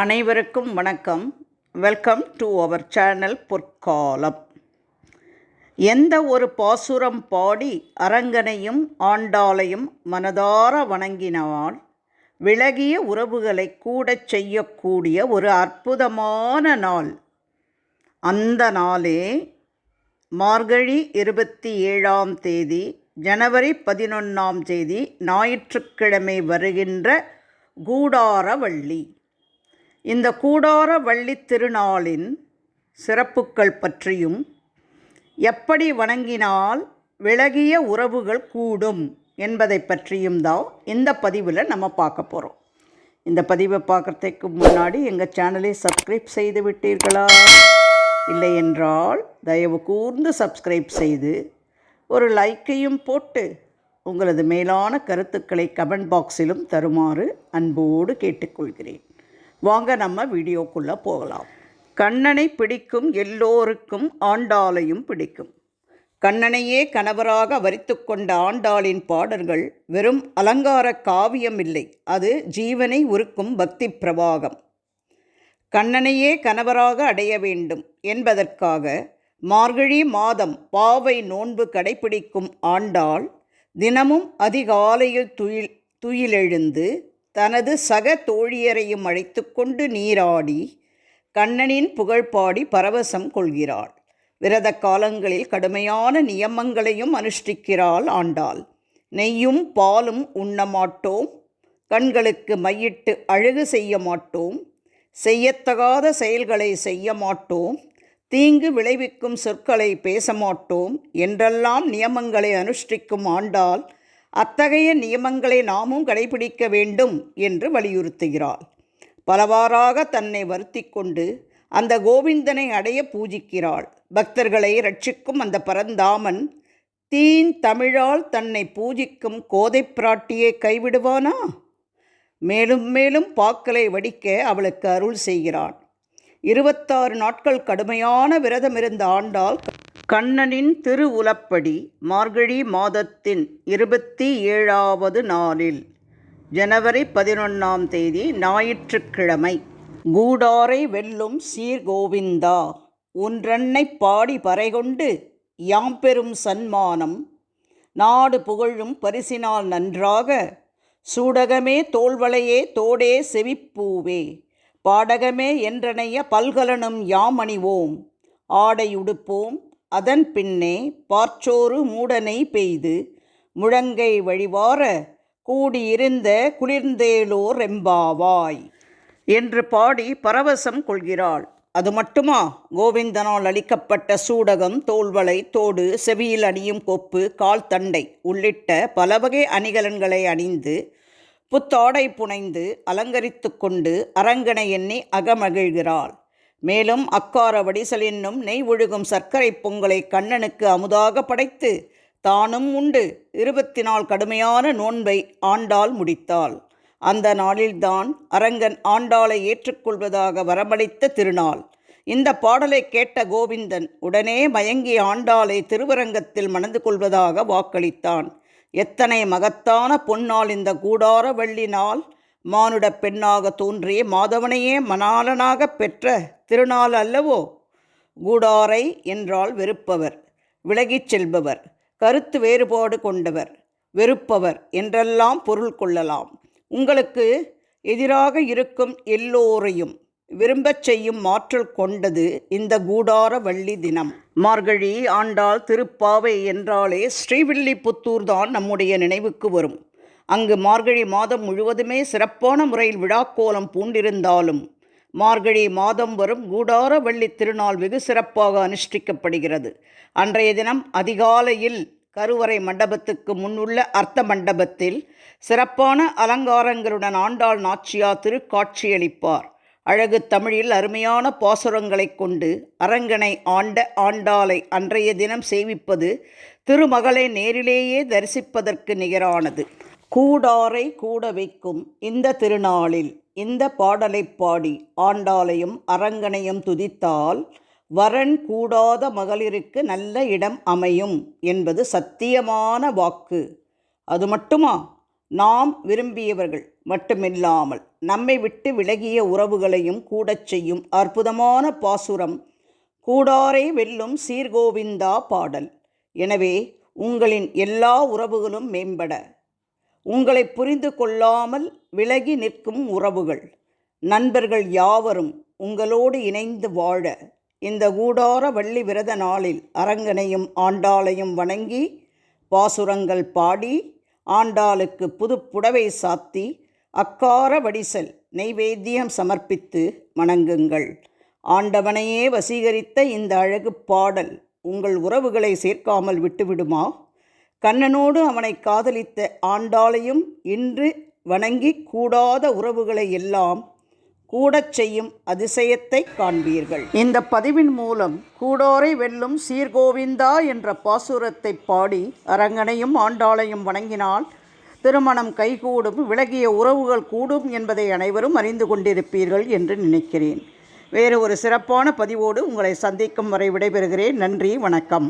அனைவருக்கும் வணக்கம். Welcome to our channel பொற்காலம் எந்த ஒரு பாசுரம் பாடி அரங்கனையும் ஆண்டாளையும் மனதார வணங்கினால் விலகிய உறவுகளை கூடச் செய்யக்கூடிய ஒரு அற்புதமான நாள். அந்த நாளே மார்கழி இருபத்தி ஏழாம் தேதி ஜனவரி பதினொன்றாம் தேதி ஞாயிற்றுக்கிழமை வருகின்ற கூடாரவள்ளி. இந்த கூடார வள்ளித் திருநாளின் சிறப்புக்கள் பற்றியும் எப்படி வணங்கினால் விலகிய உறவுகள் கூடும் என்பதை பற்றியும் தான் இந்த பதிவில் நம்ம பார்க்க போகிறோம் இந்த பதிவை பார்க்குறதுக்கு முன்னாடி எங்கள் சேனலை சப்ஸ்கிரைப் செய்து விட்டீர்களா? இல்லை என்றால் தயவு கூர்ந்து சப்ஸ்கிரைப் செய்து ஒரு லைக்கையும் போட்டு உங்களது மேலான கருத்துக்களை கமெண்ட் பாக்ஸிலும் தருமாறு அன்போடு கேட்டுக்கொள்கிறேன். வாங்க நம்ம வீடியோக்குள்ளே போகலாம். கண்ணனை பிடிக்கும் எல்லோருக்கும் ஆண்டாளையும் பிடிக்கும். கண்ணனையே கணவராக வரித்து கொண்ட ஆண்டாளின் பாடல்கள் வெறும் அலங்கார காவியம் இல்லை அது ஜீவனை உருக்கும் பக்தி பிரவாகம். கண்ணனையே கணவராக அடைய வேண்டும் என்பதற்காக மார்கழி மாதம் பாவை நோன்பு கடைபிடிக்கும் ஆண்டாள் தினமும் அதிகாலையில் துயில் துயிலெழுந்து தனது சக தோழியரையும் அழைத்து கொண்டு நீராடி கண்ணனின் புகழ்பாடி பரவசம் கொள்கிறாள். விரத காலங்களில் கடுமையான நியமங்களையும் அனுஷ்டிக்கிறாள் ஆண்டாள். நெய்யும் பாலும் உண்ண மாட்டோம். கண்களுக்கு மையிட்டு அழகு செய்ய மாட்டோம். செய்யத்தகாத செயல்களை செய்ய மாட்டோம். தீங்கு விளைவிக்கும் சொற்களை பேச மாட்டோம். என்றெல்லாம் நியமங்களை அனுஷ்டிக்கும் ஆண்டால் அத்தகைய நியமங்களை நாமும் கடைபிடிக்க வேண்டும் என்று வலியுறுத்துகிறாள். பலவாறாக தன்னை வருத்தி கொண்டு அந்த கோவிந்தனை அடைய பூஜிக்கிறாள். பக்தர்களை ரட்சிக்கும் அந்த பரந்தாமன் தீன் தமிழால் தன்னை பூஜிக்கும் கோதை பிராட்டியை கைவிடுவானா? மேலும் மேலும் பாக்களை வடிக்க அவளுக்கு அருள் செய்கிறான். இருபத்தாறு நாட்கள் கடுமையான விரதமிருந்த ஆண்டால் கண்ணனின் திருவுலப்படி மார்கழி மாதத்தின் இருபத்தி ஏழாவது நாளில் ஜனவரி பதினொன்றாம் தேதி ஞாயிற்றுக்கிழமை கூடாரை வெல்லும் சீர்கோவிந்தா ஒன்றன்னை பாடி பறைகொண்டு யாம் பெறும் சன்மானம் நாடு புகழும் பரிசினால் நன்றாக சூடகமே தோல்வளையே தோடே செவிப்பூவே பாடகமே என்றனைய பல்கலனும் யாம் அணிவோம் ஆடை உடுப்போம் அதன் பின்னே பார்ச்சோறு மூடனை பெய்து முழங்கை வழிவார கூடியிருந்த குளிர்ந்தேலோர் ரெம்பாவாய் என்று பாடி பரவசம் கொள்கிறாள். அது மட்டுமா? கோவிந்தனால் அளிக்கப்பட்ட சூடகம் தோல்வளை தோடு செவியில் அணியும் கொப்பு கால் தண்டை உள்ளிட்ட பல வகை அணிகலன்களை அணிந்து புத்தாடை புனைந்து அலங்கரித்து கொண்டு அரங்கனை எண்ணி அகமகிழ்கிறாள். மேலும் அக்கார வடிசல் என்னும் நெய் ஒழுகும் சர்க்கரை பொங்கலை கண்ணனுக்கு அமுதாக படைத்து தானும் உண்டு. இருபத்தி நாள் கடுமையான நோன்பை ஆண்டாள் முடித்தாள். அந்த நாளில்தான் அரங்கன் ஆண்டாளை ஏற்றுக்கொள்வதாக வரமளித்த திருநாள். இந்த பாடலை கேட்ட கோவிந்தன் உடனே மயங்கி ஆண்டாளை திருவரங்கத்தில் மணந்து கொள்வதாக வாக்களித்தான். எத்தனை மகத்தான பொன்னாள் இந்த கூடார வெள்ளி நாள் மானுட பெண்ணாக தோன்றிய மாதவனையே மணாலனாக பெற்ற திருநாள் அல்லவோ? கூடாரை என்றால் வெறுப்பவர் விலகிச் செல்பவர் கருத்து வேறுபாடு கொண்டவர் வெறுப்பவர் என்றெல்லாம் பொருள் கொள்ளலாம். உங்களுக்கு எதிராக இருக்கும் எல்லோரையும் விரும்பச் செய்யும் ஆற்றல் கொண்டது இந்த கூடார வள்ளி தினம். மார்கழி ஆண்டாள் திருப்பாவை என்றாலே ஸ்ரீவில்லிபுத்தூர் தான் நம்முடைய நினைவுக்கு வரும். அங்கு மார்கழி மாதம் முழுவதுமே சிறப்பான முறையில் விழாக்கோலம் பூண்டிருந்தாலும் மார்கழி மாதம் வரும் கூடார வள்ளி திருநாள் வெகு சிறப்பாக அனுஷ்டிக்கப்படுகிறது. அன்றைய தினம் அதிகாலையில் கருவறை மண்டபத்துக்கு முன்னுள்ள அர்த்த மண்டபத்தில் சிறப்பான அலங்காரங்களுடன் ஆண்டாள் நாச்சியா திருக்காட்சியளிப்பார். அழகு தமிழில் அருமையான பாசுரங்களைக் கொண்டு அரங்கனை ஆண்ட ஆண்டாளை அன்றைய தினம் சேவிப்பது திருமகளை நேரிலேயே தரிசிப்பதற்கு நிகரானது. கூடாரை கூட வைக்கும் இந்த திருநாளில் இந்த பாடலை பாடி ஆண்டாளையும் அரங்கனையும் துதித்தால் வரன் கூடாத மகளிருக்கு நல்ல இடம் அமையும் என்பது சத்தியமான வாக்கு. அது மட்டுமா? நாம் விரும்பியவர்கள் மட்டுமில்லாமல் நம்மை விட்டு விலகிய உறவுகளையும் கூடச் செய்யும் அற்புதமான பாசுரம் கூடாரை வெல்லும் சீர்கோவிந்தா பாடல். எனவே உங்களின் எல்லா உறவுகளும் மேம்பட உங்களை புரிந்து கொள்ளாமல் விலகி நிற்கும் உறவுகள். நண்பர்கள் யாவரும் உங்களோடு இணைந்து வாழ இந்த கூடார வள்ளி விரத நாளில் அரங்கனையும் ஆண்டாளையும் வணங்கி பாசுரங்கள் பாடி ஆண்டாளுக்கு புதுப்புடவை புடவை சாத்தி அக்கார வடிசல் நெய்வேத்தியம் சமர்ப்பித்து வணங்குங்கள். ஆண்டவனையே வசீகரித்த இந்த அழகு பாடல் உங்கள் உறவுகளை சேர்க்காமல் விட்டுவிடுமா? கண்ணனோடு அவனை காதலித்த ஆண்டாளையும் இன்று வணங்கி கூடாத உறவுகளை எல்லாம் கூடச் செய்யும் அதிசயத்தை காண்பீர்கள். இந்த பதிவின் மூலம் கூடோரை வெல்லும் சீர்கோவிந்தா என்ற பாசுரத்தை பாடி அரங்கனையும் ஆண்டாளையும் வணங்கினால் திருமணம் கைகூடும் விலகிய உறவுகள் கூடும் என்பதை அனைவரும் அறிந்து கொண்டிருப்பீர்கள் என்று நினைக்கிறேன். வேறு ஒரு சிறப்பான பதிவோடு உங்களை சந்திக்கும் வரை விடைபெறுகிறேன். நன்றி வணக்கம்.